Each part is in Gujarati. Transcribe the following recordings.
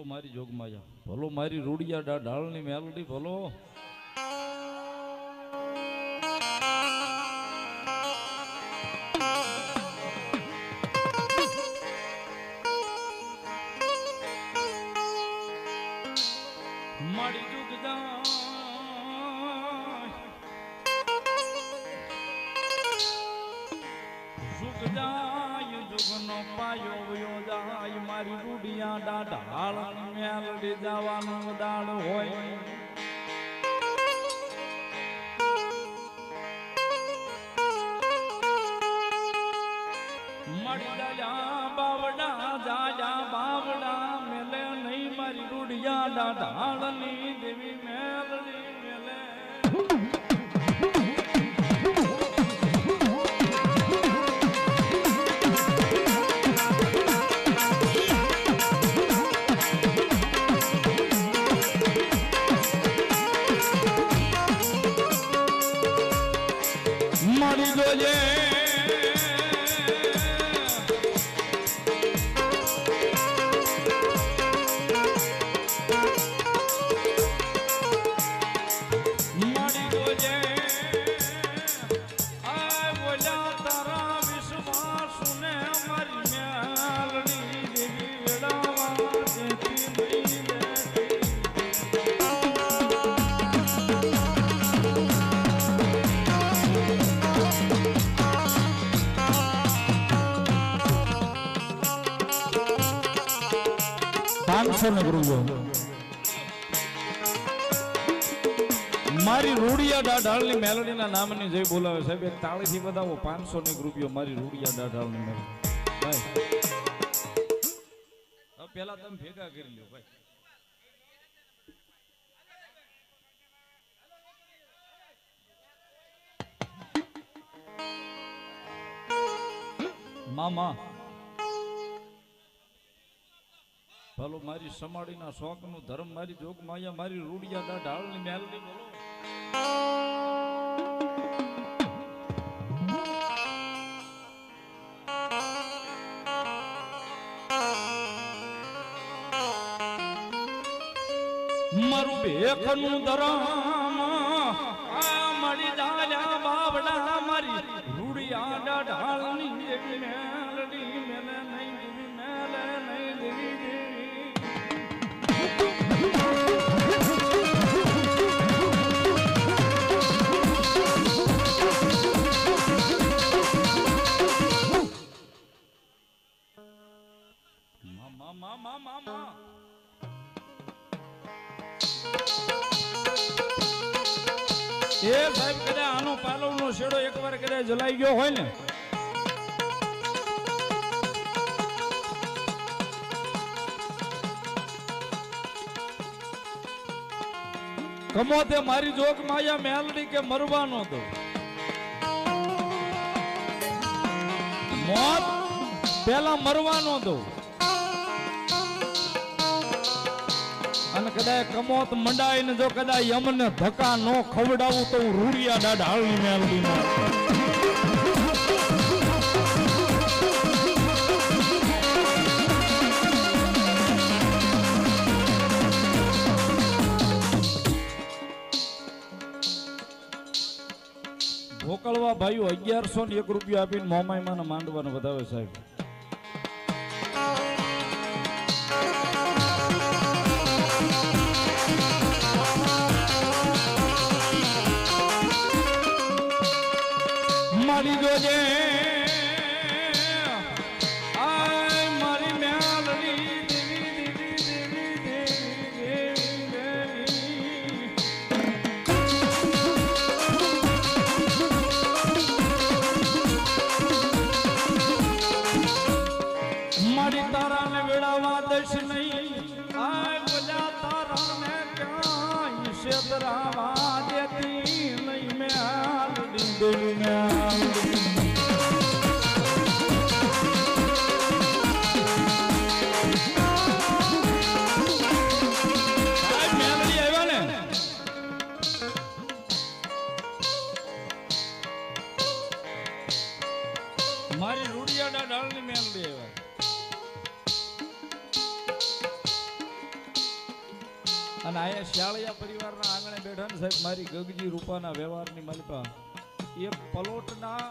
ભલો મારી જોગમાયા ભલો મારી રૂડિયા ડાળની મેલડી ભલો. પાયો વયો જાય, મારી રૂડિયા ડાઢ હાળ મેલડી જવાનો દાડ હોય. મળી જાયા બાવડા જાયા બાવડા, મેલે નહીં મારી રૂડિયા ડાઢ દેવી મેલડી મેલે. પાંચસો ને રૂપિયો મારી રૂડિયા ડાઢાળની મેલોડીના નામની જય બોલાવે સાહેબ. એક તાળીથી બતાવો પાંચસો ની રૂપિયો મારી રૂડિયા ડાઢાળની મેલોડી. ભાઈ પેલા તમે ભેગા કરી લ્યો, ભાઈ. મામા ભલો મારી સમાડીના શોખનું ધર્મ, મારી જોગ માયા, મારી રૂડિયા દા, ઢાળની મેલની બોલો. મારું ભેખનું ધરમ મળી ડાલ્યા બાવડા. મા મા મા મા એ સાહેબ, કદાચ આનો પાલવનો શેડો એકવાર કદાચ જલાઈ ગયો હોય ને. કમો તે મારી જોગ માયા મેલડી કે મરવાનો તો મોત પેલા મરવાનો તો અને કદાય કમોત મંડાઈ ને જો કદાય યમને ધક્કા નો ખવડાવું તો હું રૂડિયા દાડ હાળની મેલડી માં ભોકળવા ભાઈઓ અગિયારસો ને એક રૂપિયા આપીને મોમાઈમાં માંડવાને વધાવે સાહેબ. મારી અને અહીંયા શાળિયા પરિવારના આંગણે બેઠા ને સાહેબ, મારી ગગજી રૂપાના વ્યવહારની માલિકા એ પલોટના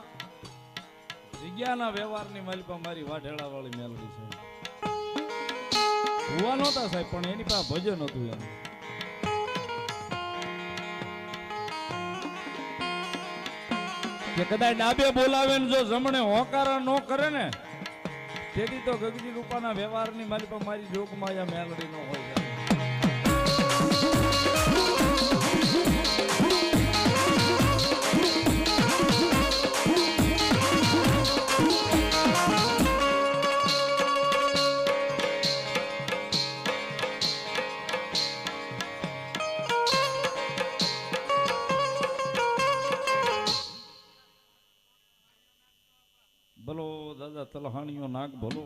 જગ્યાના વ્યવહારની માલિપા મારી વાઢેળા વાળી મેલડી છે. ભુવા નહોતા સાહેબ, પણ એની પાસે ભજન હતું એમ. કે કદાચ ડાબે બોલાવે ને જો જમણે હોકારા ન કરે ને, તેથી તો ગગજી રૂપાના વ્યવહારની માલિપા મારી જોગમાં મેલડી નો હોય દાદા તલહાણીઓ નાક ભલો.